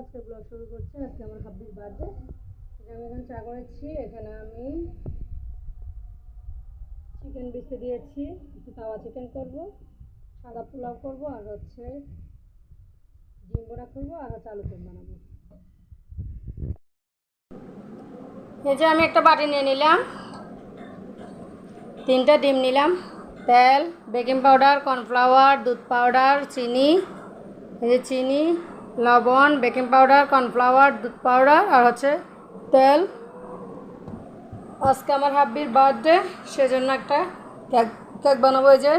আজকে ব্লগ শুরু করছি। আজকে আমার হাব্বির বার্থডে আমি এখানে চা করেছি, এখানে আমি চিকেন বেছে দিয়েছি। একটু তাওয়া চিকেন করব, সাদা পোলাও করব, আর হচ্ছে ডিম বড়া করব, আর হচ্ছে আলু দম বানাবো। এই যে আমি একটা বাটি নিয়ে নিলাম। তিনটা ডিম নিলাম। তেল, বেকিং পাউডার কর্নফ্লাওয়ার দুধ পাউডার চিনি। এই যে চিনি লবণ, বেকিং পাউডার, কর্নফ্লাওয়ার, দুধ পাউডার আর হচ্ছে তেল। আজকে আমার হাব্বির বার্থডে, সেজন্য একটা কেক কেক বানাবো এই যে।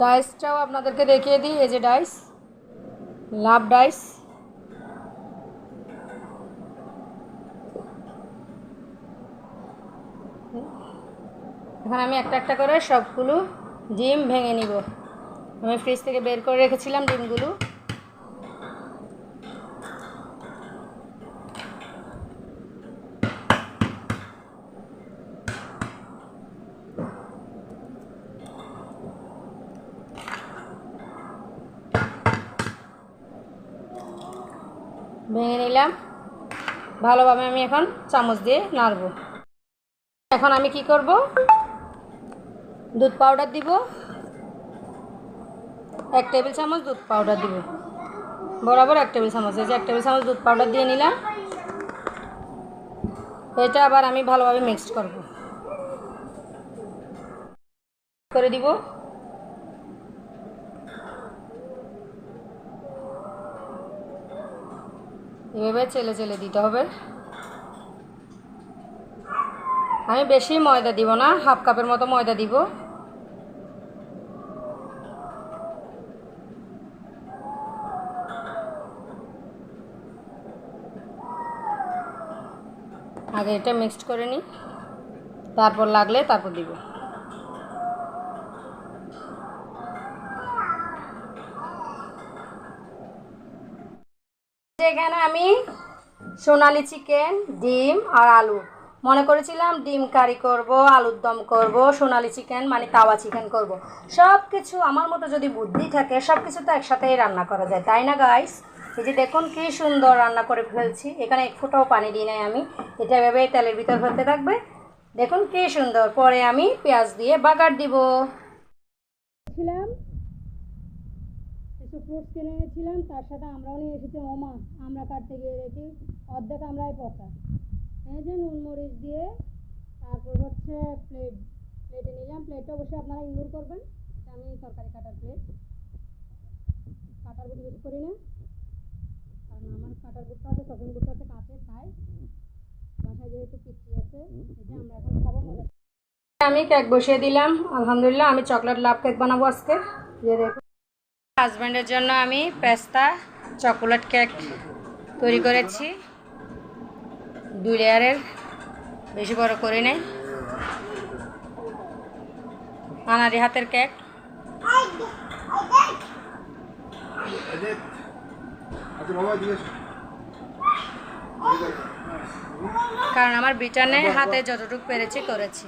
ডাইসটাও আপনাদেরকে দেখিয়ে দিই, এই যে ডাইস। লাভ ডাইস। এখন আমি একটা একটা করে সবগুলো ডিম ভেঙে নিব। আমি ফ্রিজ থেকে বের করে রেখেছিলাম ডিমগুলো। ভেঙে নিলাম। ভালোভাবে আমি এখন চামচ দিয়ে নাড়ব। এখন আমি কি করব? দুধ পাউডার দিব। এক টেবিল চামচ দুধ পাউডার দিব। বরাবর এক টেবিল চামচ। এই যে এক টেবিল চামচ দুধ পাউডার দিয়ে নিলাম। এটা আবার আমি ভালোভাবে মিক্সড করব। করে দিব। এভাবে চেলে চেলে দিতে হবে। আমি বেশি ময়দা দিব না, হাফ কাপের মতো ময়দা দিব। আগে এটা মিক্সড করে নিই। তারপর লাগলে তারপর দিব। এখানে আমি সোনালি চিকেন, ডিম আর আলু। মনে করেছিলাম ডিম কারি করব, আলুর দম করব, সোনালি চিকেন মানে তাওয়া চিকেন করব। সব কিছু আমার মতো যদি বুদ্ধি থাকে সব কিছু তো একসাথেই রান্না করা যায়, তাই না গাইস এই যে দেখুন কি সুন্দর রান্না করে ফেলছি। এখানে এক ফোঁটাও পানি দিই নাই আমি। এটা ভেবে তেলের ভিতর হতে থাকবে। দেখুন কি সুন্দর। পরে আমি পেঁয়াজ দিয়ে বাগার দিব। ছিলাম কিছু ফ্রুটস কিনে এনেছিলাম, তার সাথে আমরাও নিয়ে এসেছি। ওমা আমরা কাটতে গিয়ে দেখি, অর্ধেক আমরাই পচা। এই যে নুন মরিচ দিয়ে, তারপর হচ্ছে প্লেট প্লেটে নিলাম। প্লেটটা অবশ্যই আপনারা ইগনোর করবেন। এটা আমি তরকারি কাটার প্লেট কাটার ইউজ করি না। কারণ আমার কাটার বুটটা আছে শপিং বুটটা আছে, কাঁচের, তাই। বাসায় যেহেতু পিচ্ছি আছে যে আমরা এখন খাব আমি কেক বসিয়ে দিলাম। আলহামদুলিল্লাহ, আমি চকলেট লাভ কেক বানাবো আজকে। দিয়ে দেখুন হাজব্যান্ডের জন্য আমি পেস্তা, চকোলেট কেক তৈরি করেছি। দুই লেয়ারের, বেশি বড় করে নেই। আনারি হাতের কেক। কারণ আমার ব্রিটানে হাতে যতটুকু পেরেছি করেছি।